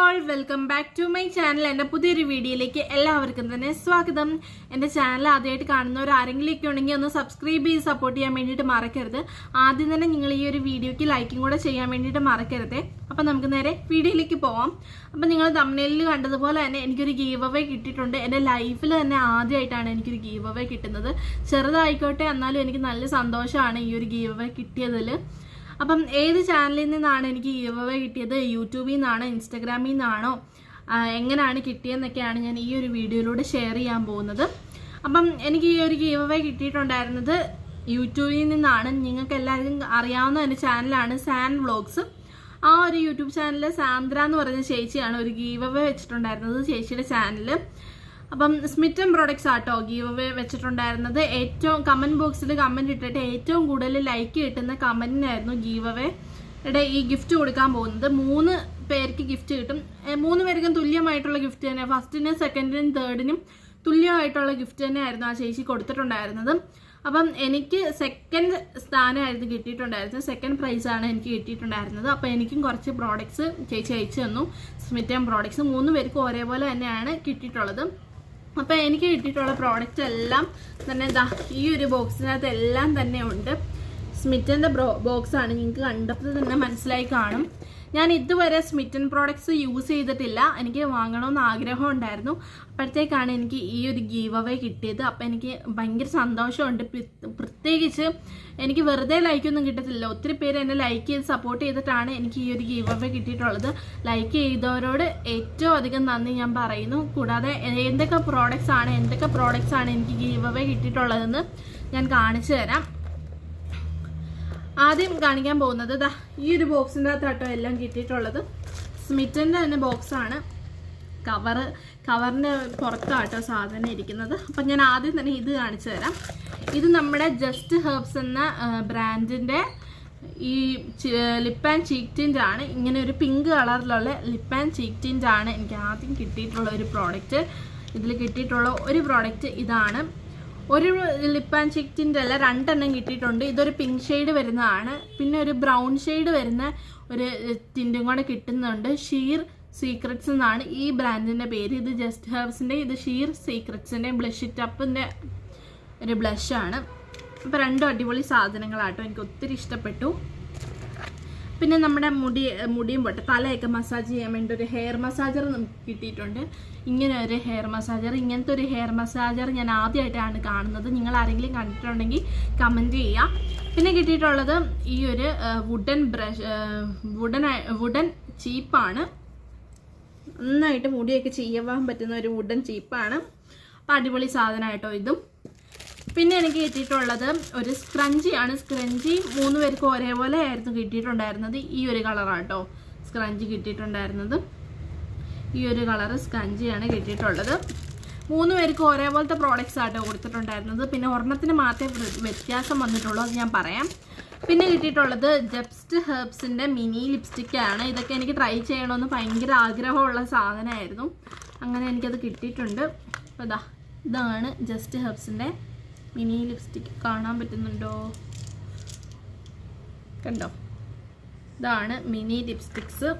All welcome back to my channel എന്റെ പുതിയൊരു വീഡിയോയിലേക്ക് എല്ലാവർക്കും തന്നെ സ്വാഗതം. എന്റെ ചാനൽ ആദ്യമായിട്ട് കാണുന്നവർ ആരെങ്കിലുമൊക്കെ ഉണ്ടെങ്കിൽ ഒന്ന് സബ്സ്ക്രൈബ് ചെയ്ത് സപ്പോർട്ട് ചെയ്യാൻ വേണ്ടിയിട്ട് മറക്കരുത്. ആദ്യം തന്നെ നിങ്ങൾ ഈ ഒരു വീഡിയോയ്ക്ക് ലൈക്കും കൂടെ ചെയ്യാൻ വേണ്ടിയിട്ട് മറക്കരുത്. അപ്പം നമുക്ക് നേരെ വീഡിയോയിലേക്ക് പോവാം. അപ്പം നിങ്ങൾ തമ്മിലിൽ കണ്ടതുപോലെ തന്നെ എനിക്കൊരു ഗീവ് അവേ കിട്ടിയിട്ടുണ്ട് എന്റെ ലൈഫിൽ തന്നെ ആദ്യമായിട്ടാണ് എനിക്കൊരു ഗീവ് അവേ കിട്ടുന്നത്. ചെറുതായിക്കോട്ടെ എന്നാലും എനിക്ക് നല്ല സന്തോഷമാണ് ഈ ഒരു ഗീവ് അവേ കിട്ടിയതിൽ അപ്പം ഏത് ചാനലിൽ നിന്നാണ് എനിക്ക് ഗീവ് കിട്ടിയത്? യൂട്യൂബിൽ നിന്നാണോ? ഇൻസ്റ്റഗ്രാമിൽ നിന്നാണോ? എങ്ങനെയാണ് കിട്ടിയെന്നൊക്കെയാണ് ഞാൻ ഈ ഒരു വീഡിയോയിലൂടെ ഷെയർ ചെയ്യാൻ പോകുന്നത്. അപ്പം എനിക്ക് ഈ ഒരു ഗീവ് കിട്ടിയിട്ടുണ്ടായിരുന്നത് യൂട്യൂബിൽ നിന്നാണ്. നിങ്ങൾക്ക് എല്ലാവർക്കും അറിയാവുന്ന എന്റെ ചാനലാണ് സാൻ വ്ളോഗ്സ്. ആ ഒരു യൂട്യൂബ് ചാനലിൽ സാന്ദ്ര എന്ന് പറയുന്ന ചേച്ചിയാണ് ഒരു ഗീവ് അവേ വെച്ചിട്ടുണ്ടായിരുന്നത് ചേച്ചിയുടെ ചാനൽ അപ്പം സ്മിറ്റൻ പ്രോഡക്ട്സ് ആട്ടോ ഗീവ് അവേ വെച്ചിട്ടുണ്ടായിരുന്നത്. ഏറ്റവും കമന്റ് ബോക്സിൽ കമന്റ് ഇട്ടിട്ട് ഏറ്റവും കൂടുതൽ ലൈക്ക് കിട്ടുന്ന കമന്റിനായിരുന്നു ഗീവ് അവേ യുടെ ഈ ഗിഫ്റ്റ് കൊടുക്കാൻ പോകുന്നത്. മൂന്ന് പേർക്ക് ഗിഫ്റ്റ് കിട്ടും. മൂന്ന് പേർക്കും തുല്യമായിട്ടുള്ള ഗിഫ്റ്റ് തന്നെ. ഫസ്റ്റിനും സെക്കൻഡിനും തേർഡിനും തുല്യമായിട്ടുള്ള ഗിഫ്റ്റ് തന്നെയായിരുന്നു ആ ചേച്ചി കൊടുത്തിട്ടുണ്ടായിരുന്നത്. അപ്പം എനിക്ക് സെക്കൻഡ് സ്ഥാനമായിരുന്നു കിട്ടിയിട്ടുണ്ടായിരുന്നത്. സെക്കൻഡ് പ്രൈസാണ് എനിക്ക് കിട്ടിയിട്ടുണ്ടായിരുന്നത്. അപ്പോൾ എനിക്കും കുറച്ച് പ്രോഡക്റ്റ്സ് ചേച്ചി അയച്ചു തന്നു. സ്മിറ്റം പ്രോഡക്ട്സ് മൂന്ന് പേർക്കും ഒരേപോലെ തന്നെയാണ് കിട്ടിയിട്ടുള്ളത്. അപ്പോൾ എനിക്ക് കിട്ടിയിട്ടുള്ള പ്രോഡക്റ്റ് എല്ലാം തന്നെ ഈ ഒരു ബോക്സിനകത്ത് എല്ലാം തന്നെ ഉണ്ട്. സ്മിറ്റന്റെ ബ്രോ ബോക്സാണ് നിങ്ങൾക്ക് കണ്ടപ്പോൾ തന്നെ മനസ്സിലായി കാണും. ഞാൻ ഇതുവരെ സ്മിറ്റൻ പ്രോഡക്ട്സ് യൂസ് ചെയ്തിട്ടില്ല. എനിക്ക് വാങ്ങണമെന്ന് ആഗ്രഹം ഉണ്ടായിരുന്നു. അപ്പോഴത്തേക്കാണ് എനിക്ക് ഈ ഒരു ഗീവ് അവേ കിട്ടിയത്. അപ്പം എനിക്ക് ഭയങ്കര സന്തോഷമുണ്ട്. പ്ര- പ്രത്യേകിച്ച് എനിക്ക് വെറുതെ ലൈക്കൊന്നും കിട്ടത്തില്ല. ഒത്തിരി പേര് എന്നെ ലൈക്ക് ചെയ്ത് സപ്പോർട്ട് ചെയ്തിട്ടാണ് എനിക്ക് ഈ ഒരു ഗീവ് അവേ കിട്ടിയിട്ടുള്ളത്. ലൈക്ക് ചെയ്തവരോട് ഏറ്റവും അധികം നന്ദി ഞാൻ പറയുന്നു. കൂടാതെ എന്തൊക്കെ പ്രോഡക്റ്റ്സ് ആണ് എന്തൊക്കെ പ്രോഡക്റ്റ്സ് ആണ് എനിക്ക് ഗീവ് അവേ കിട്ടിയിട്ടുള്ളതെന്ന് ഞാൻ കാണിച്ചു തരാം. ആദ്യം കാണിക്കാൻ പോകുന്നത് ദാ ഈ ഒരു ബോക്സിന്റെ അകത്താട്ടോ എല്ലാം കിട്ടിയിട്ടുള്ളത്. സ്മിറ്റന്റെ തന്നെ ബോക്സാണ് കവറ് കവറിന് പുറത്താട്ടോ സാധനം ഇരിക്കുന്നത്. അപ്പം ഞാൻ ആദ്യം തന്നെ ഇത് കാണിച്ചു തരാം. ഇത് നമ്മുടെ ജസ്റ്റ് ഹെർബ്സ് എന്ന ബ്രാൻഡിന്റെ ഈ ലിപ്പ് ആൻഡ് ചീക്ക് ടിന്റ് ആണ്. ഇങ്ങനെ ഒരു പിങ്ക് കളറിലുള്ള ലിപ്പ് ആൻഡ് ചീക്ക് ടിന്റ് ആണ് എനിക്ക് ആദ്യം കിട്ടിയിട്ടുള്ള ഒരു പ്രോഡക്റ്റ് ഇതിൽ കിട്ടിയിട്ടുള്ള ഒരു പ്രോഡക്റ്റ് ഇതാണ്. ഒരു ലിപ്പ് ആൻഡ് ചിക്കിന്റെ അല്ല രണ്ടെണ്ണം കിട്ടിയിട്ടുണ്ട്. ഇതൊരു പിങ്ക് ഷെയ്ഡ് വരുന്നതാണ്. പിന്നെ ഒരു ബ്രൗൺ ഷെയ്ഡ് വരുന്ന ഒരു ടിന്റും കൂടെ കിട്ടുന്നുണ്ട്. ഷീർ സീക്രട്സ് എന്നാണ് ഈ ബ്രാൻഡിന്റെ പേര്. ഇത് ജസ്റ്റ് ഹെർബ്സിന്റെ ഇത് ഷീർ സീക്രട്സിന്റെ ബ്ലഷ് ടപ്പിന്റെ ഒരു ബ്ലഷാണ് അപ്പോൾ രണ്ടും അടിപൊളി സാധനങ്ങളാട്ടോ. എനിക്ക് ഒത്തിരി ഇഷ്ടപ്പെട്ടു. പിന്നെ നമ്മുടെ മുടി മുടിയും പോട്ടെ തലയൊക്കെ മസാജ് ചെയ്യാൻ വേണ്ടി ഒരു ഹെയർ മസാജർ നമുക്ക് കിട്ടിയിട്ടുണ്ട്. ഇങ്ങനെ ഒരു ഹെയർ മസാജർ ഇങ്ങനത്തെ ഒരു ഹെയർ മസാജർ ഞാൻ ആദ്യമായിട്ടാണ് കാണുന്നത്. നിങ്ങൾ ആരെങ്കിലും കണ്ടിട്ടുണ്ടെങ്കിൽ കമന്റ് ചെയ്യുക പിന്നെ കിട്ടിയിട്ടുള്ളത് ഈ ഒരു വുഡൻ ബ്രഷ് വുഡൻ വുഡൻ ചീപ്പാണ് നന്നായിട്ട് മുടിയൊക്കെ ചെയ്യാൻ പറ്റുന്ന ഒരു വുഡൻ ചീപ്പാണ് അപ്പോൾ അടിപൊളി സാധനമായിട്ടോ ഇതും. പിന്നെ എനിക്ക് കിട്ടിയിട്ടുള്ളത് ഒരു സ്ക്രഞ്ചിയാണ് സ്ക്രഞ്ചി മൂന്ന് പേർക്ക് ഒരേപോലെ ആയിരുന്നു കിട്ടിയിട്ടുണ്ടായിരുന്നത്. ഈ ഒരു കളറാണ് കേട്ടോ സ്ക്രഞ്ചി കിട്ടിയിട്ടുണ്ടായിരുന്നത്. ഈ ഒരു കളറ് സ്ക്രഞ്ചിയാണ് കിട്ടിയിട്ടുള്ളത്. മൂന്ന് പേർക്ക് ഒരേപോലത്തെ പ്രോഡക്റ്റ്സ് ആട്ടോ കൊടുത്തിട്ടുണ്ടായിരുന്നത്. പിന്നെ ഒരെണ്ണത്തിന് മാത്രമേ വ്യ- വ്യത്യാസം വന്നിട്ടുള്ളൂ. അത് ഞാൻ പറയാം. പിന്നെ കിട്ടിയിട്ടുള്ളത് ജെപ്സ്റ്റ് ഹെർബ്സിന്റെ മിനി ലിപ്സ്റ്റിക്കാണ് ഇതൊക്കെ എനിക്ക് ട്രൈ ചെയ്യണമെന്ന് ഭയങ്കര ആഗ്രഹമുള്ള സാധനമായിരുന്നു. അങ്ങനെ എനിക്കത് കിട്ടിയിട്ടുണ്ട്. അപ്പോൾ ഇതാ ഇതാണ് ജസ്റ്റ് ഹെർബ്സിന്റെ മിനി ലിപ്സ്റ്റിക് കാണാൻ പറ്റുന്നുണ്ടോ? കണ്ടോ? ഇതാണ് മിനി ലിപ്സ്റ്റിക്സ്.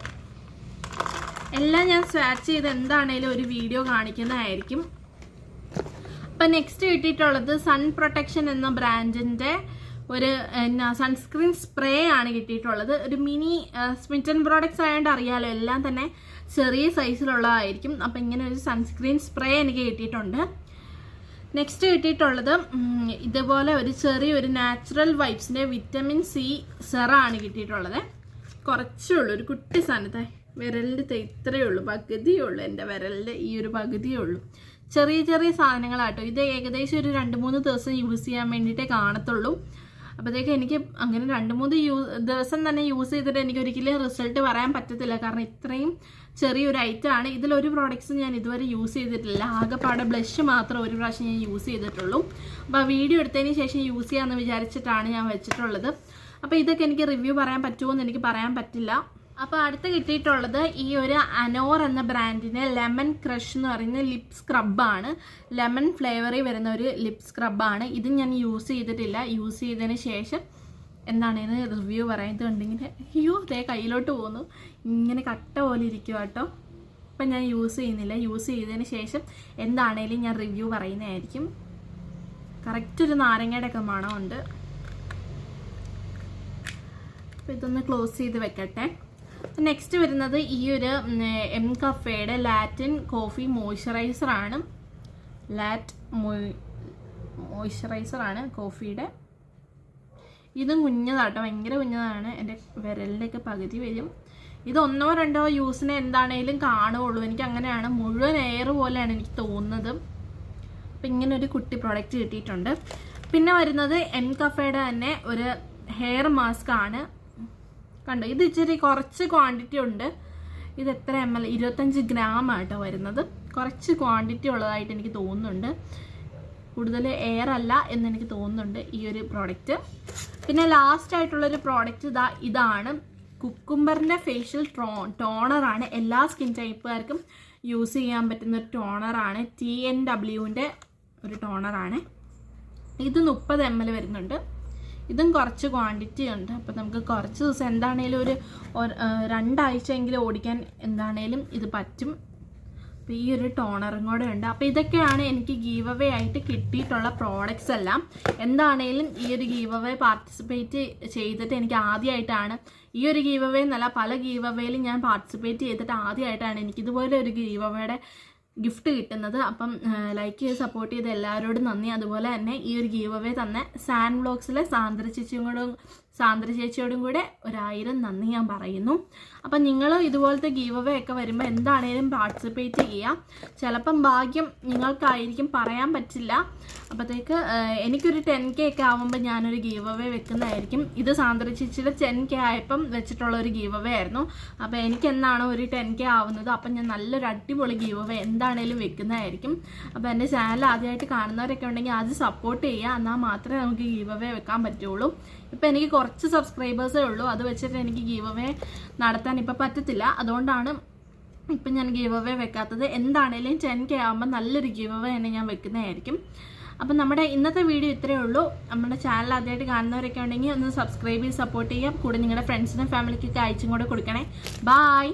എല്ലാം ഞാൻ സ്വാച്ച് ചെയ്ത് എന്താണേലും ഒരു വീഡിയോ കാണിക്കുന്നതായിരിക്കും. അപ്പം നെക്സ്റ്റ് കിട്ടിയിട്ടുള്ളത് സൺ പ്രൊട്ടക്ഷൻ എന്ന ബ്രാൻഡിന്റെ ഒരു എന്നാ സൺസ്ക്രീൻ സ്പ്രേ ആണ് കിട്ടിയിട്ടുള്ളത്. ഒരു മിനി സ്മിറ്റൻ പ്രോഡക്ട്സ് ആയതുകൊണ്ട് അറിയാലോ എല്ലാം തന്നെ ചെറിയ സൈസിലുള്ളതായിരിക്കും അപ്പം ഇങ്ങനെ ഒരു സൺസ്ക്രീൻ സ്പ്രേ എനിക്ക് കിട്ടിയിട്ടുണ്ട്. നെക്സ്റ്റ് കിട്ടിയിട്ടുള്ളത് ഇതുപോലെ ഒരു ചെറിയൊരു നാച്ചുറൽ വൈബ്സിന്റെ വിറ്റമിൻ സി സെറാണ് കിട്ടിയിട്ടുള്ളത്. കുറച്ചേ ഉള്ളൂ ഒരു കുട്ടി സാധനത്തെ. വിരലിന്റെ ഇത്രയേ ഉള്ളൂ പകുതിയേ ഉള്ളൂ എന്റെ വിരലിന്റെ ഈ ഒരു പകുതിയേ ഉള്ളൂ. ചെറിയ ചെറിയ സാധനങ്ങളാട്ടോ. ഇത് ഏകദേശം ഒരു രണ്ട് മൂന്ന് ദിവസം യൂസ് ചെയ്യാൻ വേണ്ടിയിട്ടേ കാണത്തുള്ളൂ. അപ്പോഴത്തേക്ക് എനിക്ക് അങ്ങനെ രണ്ട് മൂന്ന് യൂ ദിവസം തന്നെ യൂസ് ചെയ്തിട്ട് എനിക്ക് ഒരിക്കലും റിസൾട്ട് പറയാൻ പറ്റത്തില്ല. കാരണം ഇത്രയും ചെറിയൊരു ഐറ്റം ആണ്. ഇതിലൊരു പ്രോഡക്റ്റ്സ് ഞാൻ ഇതുവരെ യൂസ് ചെയ്തിട്ടില്ല. ആകെപ്പാടെ ബ്ലഷ് മാത്രം ഒരു പ്രാവശ്യം ഞാൻ യൂസ് ചെയ്തിട്ടുള്ളൂ. അപ്പോൾ വീഡിയോ എടുത്തതിന് ശേഷം യൂസ് ചെയ്യാമെന്ന് വിചാരിച്ചിട്ടാണ് ഞാൻ വെച്ചിട്ടുള്ളത്. അപ്പോൾ ഇതൊക്കെ എനിക്ക് റിവ്യൂ പറയാൻ പറ്റുമോ എന്ന് എനിക്ക് പറയാൻ പറ്റില്ല. അപ്പോൾ അടുത്ത് കിട്ടിയിട്ടുള്ളത് ഈ ഒരു അനോർ എന്ന ബ്രാൻഡിന്റെ ലെമൺ ക്രഷ് എന്ന് പറയുന്ന ലിപ് സ്ക്രബാണ് ലെമൺ ഫ്ലേവറിൽ വരുന്ന ഒരു ലിപ് സ്ക്രബാണ് ഇത് ഞാൻ യൂസ് ചെയ്തിട്ടില്ല. യൂസ് ചെയ്തതിന് ശേഷം എന്താണ് ഇത് റിവ്യൂ പറയുന്നത് ഉണ്ടെങ്കിൽ അയ്യോ അതേ കയ്യിലോട്ട് പോകുന്നു ഇങ്ങനെ കട്ട പോലെ ഇരിക്കുക കേട്ടോ. ഇപ്പം ഞാൻ യൂസ് ചെയ്യുന്നില്ല. യൂസ് ചെയ്തതിന് ശേഷം എന്താണേലും ഞാൻ റിവ്യൂ പറയുന്നതായിരിക്കും. കറക്റ്റ് ഒരു നാരങ്ങയുടെ ഒക്കെ മണമുണ്ട്. അപ്പോൾ ഇതൊന്ന് ക്ലോസ് ചെയ്ത് വെക്കട്ടെ. നെക്സ്റ്റ് വരുന്നത് ഈ ഒരു എം കഫേയുടെ ലാറ്റിൻ കോഫി മോയ്സ്ചറൈസർ ആണ്. ലാറ്റ് മോയ്സ്ചറൈസർ ആണ് കോഫിയുടെ ഇത് കുഞ്ഞതാട്ടോ ഭയങ്കര കുഞ്ഞതാണ്. എന്റെ വിരലിന്റെയൊക്കെ പകുതി വരും. ഇത് ഒന്നോ രണ്ടോ യൂസിന് എന്താണേലും കാണുകയുള്ളൂ. എനിക്ക് അങ്ങനെയാണ് മുഴുവൻ എയർ പോലെയാണ് എനിക്ക് തോന്നുന്നത്. അപ്പം ഇങ്ങനെ ഒരു കുട്ടി പ്രോഡക്റ്റ് കിട്ടിയിട്ടുണ്ട്. പിന്നെ വരുന്നത് എം കഫേയുടെ തന്നെ ഒരു ഹെയർ മാസ്ക് ആണ്. കണ്ടോ? ഇത് ഇച്ചിരി കുറച്ച് ക്വാണ്ടിറ്റി ഉണ്ട്. ഇത് എത്ര എം എൽ ഇരുപത്തഞ്ച് ഗ്രാം ആട്ടോ വരുന്നത്. കുറച്ച് ക്വാണ്ടിറ്റി ഉള്ളതായിട്ട് എനിക്ക് തോന്നുന്നുണ്ട്. കൂടുതൽ എയർ അല്ല എന്ന് എനിക്ക് തോന്നുന്നുണ്ട് ഈ ഒരു പ്രോഡക്റ്റ് പിന്നെ ലാസ്റ്റ് ആയിട്ടുള്ളൊരു പ്രോഡക്റ്റ് ഇതാ ഇതാണ്. കുക്കുംബറിന്റെ ഫേഷ്യൽ ട്രോ ടോണറാണ് എല്ലാ സ്കിൻ ടൈപ്പുകാർക്കും യൂസ് ചെയ്യാൻ പറ്റുന്ന ഒരു ടോണറാണ് ടി എൻ ഡബ്ല്യുവിന്റെ ഒരു ടോണറാണ് ഇത് മുപ്പത് എം എൽ വരുന്നുണ്ട്. ഇതും കുറച്ച് ക്വാണ്ടിറ്റി ഉണ്ട്. അപ്പോൾ നമുക്ക് കുറച്ച് ദിവസം എന്താണേലും ഒരു രണ്ടാഴ്ചയെങ്കിലും ഓടിക്കാൻ എന്താണേലും ഇത് പറ്റും. അപ്പോൾ ഈ ഒരു ടോണറും കൂടെ ഉണ്ട്. അപ്പോൾ ഇതൊക്കെയാണ് എനിക്ക് ഗീവ് അവേ ആയിട്ട് കിട്ടിയിട്ടുള്ള പ്രോഡക്റ്റ്സ് എല്ലാം. എന്താണേലും ഈ ഒരു ഗീവ് അവേ പാർട്ടിസിപ്പേറ്റ് ചെയ്തിട്ട് എനിക്ക് ആദ്യമായിട്ടാണ് ഈ ഒരു ഗീവ് അവേ എന്നല്ല പല ഗീവ് അവേയിലും ഞാൻ പാർട്ടിസിപ്പേറ്റ് ചെയ്തിട്ട് ആദ്യമായിട്ടാണ് എനിക്ക് ഇതുപോലെ ഒരു ഗീവ് അവയുടെ ഗിഫ്റ്റ് കിട്ടുന്നത്. അപ്പം ലൈക്ക് ചെയ്ത് സപ്പോർട്ട് ചെയ്ത എല്ലാവരോടും നന്ദി. അതുപോലെ തന്നെ ഈ ഒരു ഗീവ് അവേ തന്ന സാൻ ബ്ലോഗ്സിലെ സാന്ദ്ര ചേച്ചിയും കൂടെ സാന്ദ്ര ചേച്ചിയോടും കൂടെ ഒരായിരം നന്ദി ഞാൻ പറയുന്നു. അപ്പം നിങ്ങൾ ഇതുപോലത്തെ ഗീവ് അവേ ഒക്കെ വരുമ്പോൾ എന്താണേലും പാർട്ടിസിപ്പേറ്റ് ചെയ്യുക ചിലപ്പം ഭാഗ്യം നിങ്ങൾക്കായിരിക്കും പറയാൻ പറ്റില്ല. അപ്പോഴത്തേക്ക് എനിക്കൊരു ടെൻ കെ ഒക്കെ ആകുമ്പോൾ ഞാനൊരു ഗീവ് അവേ വെക്കുന്നതായിരിക്കും. ഇത് സാന്ദ്ര ടെൻ കെ ആയപ്പം വെച്ചിട്ടുള്ള ഒരു ഗീവ് അവേ ആയിരുന്നു. അപ്പോൾ എനിക്ക് എന്നാണോ ഒരു ടെൻ കെ ആവുന്നത്? അപ്പം ഞാൻ നല്ലൊരു അടിപൊളി ഗീവ് അവേ എന്താണേലും വെക്കുന്നതായിരിക്കും. അപ്പോൾ എന്റെ ചാനൽ ആദ്യമായിട്ട് കാണുന്നവരൊക്കെ ഉണ്ടെങ്കിൽ ആദ്യം സപ്പോർട്ട് ചെയ്യുക. എന്നാൽ മാത്രമേ നമുക്ക് ഗീവ് അവേ വെക്കാൻ പറ്റുള്ളൂ. ഇപ്പം എനിക്ക് കുറച്ച് സബ്സ്ക്രൈബേഴ്സേ ഉള്ളൂ. അത് വെച്ചിട്ട് എനിക്ക് ഗീവ് അവേ നടത്താൻ ഇപ്പം പറ്റത്തില്ല. അതുകൊണ്ടാണ് ഇപ്പം ഞാൻ ഗീവ് അവേ വെക്കാത്തത്. എന്താണേലും ടെൻ കെ ആകുമ്പോൾ നല്ലൊരു ഗീവ് അവേ തന്നെ ഞാൻ വെക്കുന്നതായിരിക്കും. അപ്പം നമ്മുടെ ഇന്നത്തെ വീഡിയോ ഇത്രയേ ഉള്ളൂ. നമ്മുടെ ചാനൽ ആദ്യമായിട്ട് കാണുന്നവരൊക്കെ ഉണ്ടെങ്കിൽ ഒന്ന് സബ്സ്ക്രൈബ് ചെയ്ത് സപ്പോർട്ട് ചെയ്യാം കൂടെ നിങ്ങളുടെ ഫ്രണ്ട്സിനും ഫാമിലിക്കൊക്കെ അയച്ചും കൂടെ കൊടുക്കണേ. ബായ്